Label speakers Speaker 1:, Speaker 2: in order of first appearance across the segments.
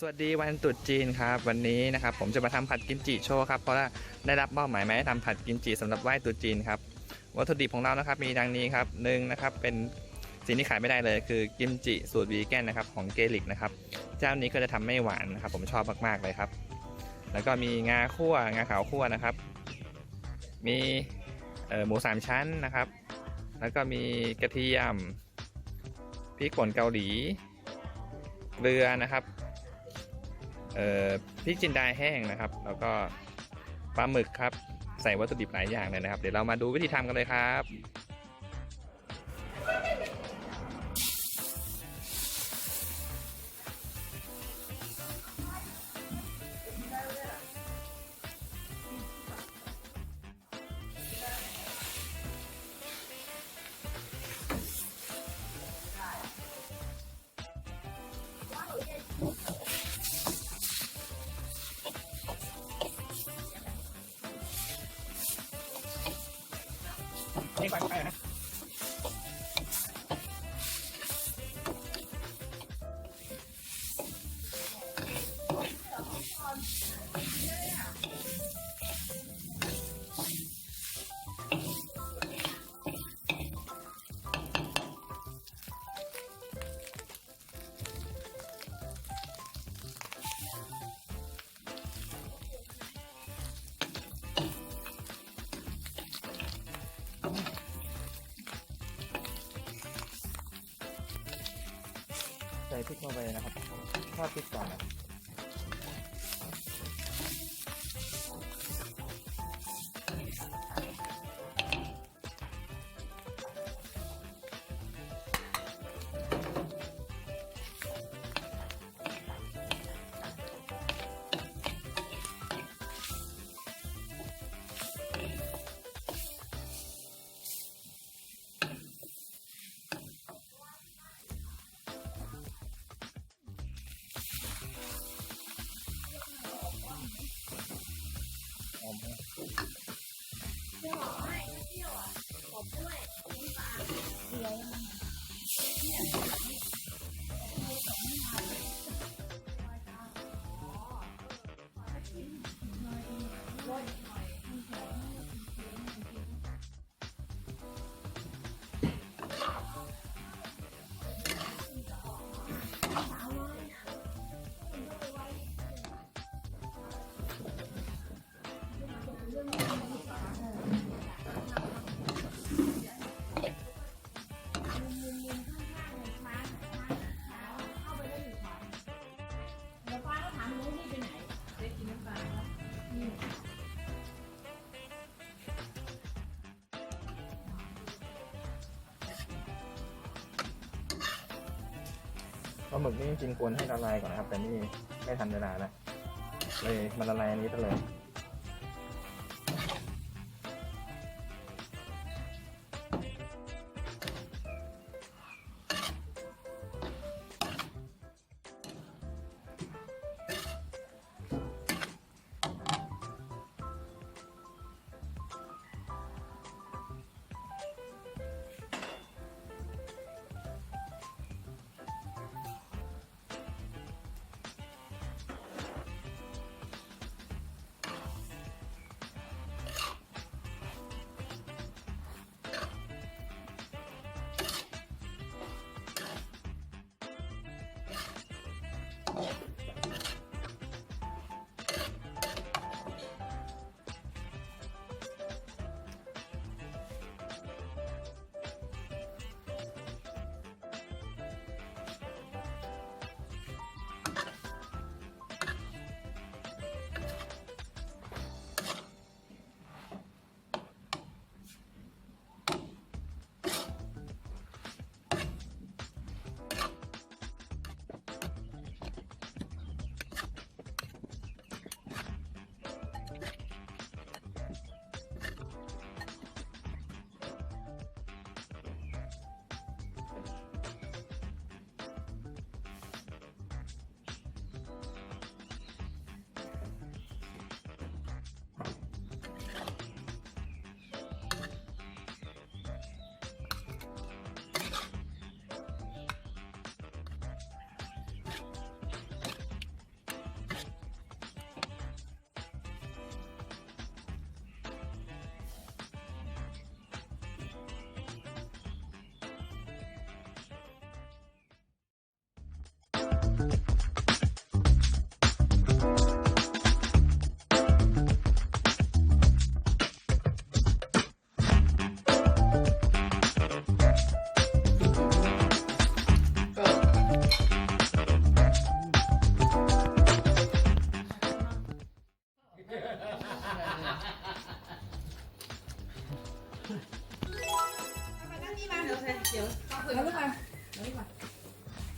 Speaker 1: สวัสดีวันตรุษจีนครับ วันนี้นะครับผมจะมาทำผัดกิมจิโชว์ครับเพราะว่าได้รับมอบหมายมาให้ทำผัดกิมจิสำหรับไหว้ตรุษจีนครับวัตถุดิบของเรานะครับมีดังนี้ครับหนึ่งนะครับเป็นสิ่งที่ขายไม่ได้เลยคือกิมจิสูตรวีแกนนะครับของเกลิกนะครับเจ้านี้ก็จะทำไม่หวานนะครับ ผมชอบมากๆเลยครับ แล้วก็มีงาคั่วงาขาวคั่วนะครับ มีหมูสามชั้นนะครับ แล้วก็มีกระเทียมพริกป่นเกาหลีเกลือนะครับ เอ่อพริกจินดาแห้งนะครับ แล้วก็ปลาหมึกครับ ใส่วัตถุดิบหลายอย่างเลยนะครับ เดี๋ยวเรามาดูวิธีทำกันเลยครับ นี่ไปไปนะ พลิกลงไปนะครับถ้าพลิกก่อนนะ Bye. ปลาหมึกนี่จริงๆควรให้ละลายก่อนนะครับ แต่นี่ไม่ทันเวลานะเลยมันละลายอันนี้ไปเลย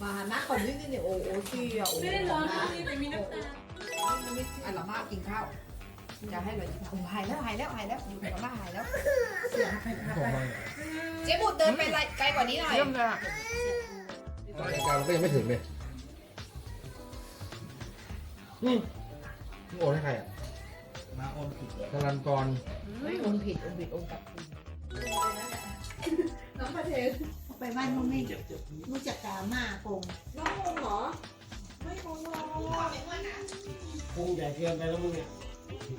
Speaker 2: มาหน้าก่อนนิดนึงเนี่ยโอ้โหที่อะโอ้
Speaker 3: ไม่ได้ร้อนนะนี่แต่มีน้ำตา
Speaker 2: อันละมากกินข้าว จะให้เรยกินข้าวหายแล้วหายแล้วหายแล้วอยู่กับมาหายแล้ว เจ๊บุตรเดินไปไกลกว่านี้หน่อย
Speaker 4: ตยี่ลอะายการก็ยังไม่ถึงเลยอืมมึงโอนให้ใครอะ
Speaker 5: มาโอนผิดเล
Speaker 4: กรันกร
Speaker 2: องค์ผิดองค์ผิดองค์กลับคื
Speaker 3: น องประเทศ
Speaker 6: ไปบ้านมึงไม่รู้จักกามาโกง
Speaker 3: น้องงงเหรอ ไม่งงหรอก
Speaker 5: พุงใหญ่เกินไปแล้วมึงเนี่ย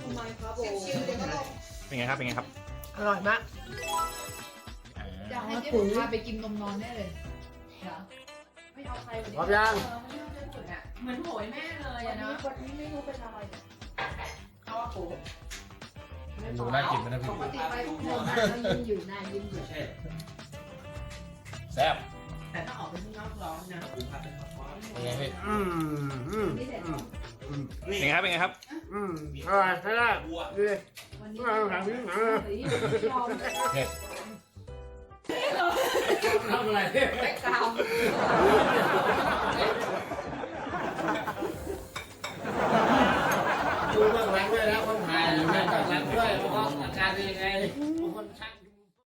Speaker 3: ทำไมครับโอ้
Speaker 2: ชิวๆเดี๋ยวก็ลง
Speaker 1: เป็นไงครับ เป็นไงครับ
Speaker 2: อร่อยมาก
Speaker 1: อ่า
Speaker 2: อยากให้เจ๊บุตรพาไปกินนมนอนแน่เลย
Speaker 3: ไม่เอาใครวัน
Speaker 4: พร้อ
Speaker 3: นี้
Speaker 4: มยัง
Speaker 3: เหมือนโหยแม่เลยอะนะวันนี้ไม่รู้เป็นอะไร
Speaker 2: เอาอะโก
Speaker 4: ดูน่ากินไหมนะ
Speaker 2: ป
Speaker 4: พี่
Speaker 2: กติไปทุกคนนะยิ้มอยู่หน้ายิ้มอยู่
Speaker 5: ใช่
Speaker 1: แซ่บ
Speaker 3: แต่ต้องออกไปข้างนอกร้อนนะ
Speaker 4: เป็นไงพี่
Speaker 5: อืมอืม
Speaker 2: นี่แหละ
Speaker 1: เป็นไงครับเป็นไงครับ
Speaker 5: อืมอร่อยใช่ได้ดี
Speaker 2: วันนี้
Speaker 5: เอาหางพี่หาง
Speaker 2: ยอม
Speaker 4: เผ็ด
Speaker 5: ทำอะไร
Speaker 2: แบ็
Speaker 5: ก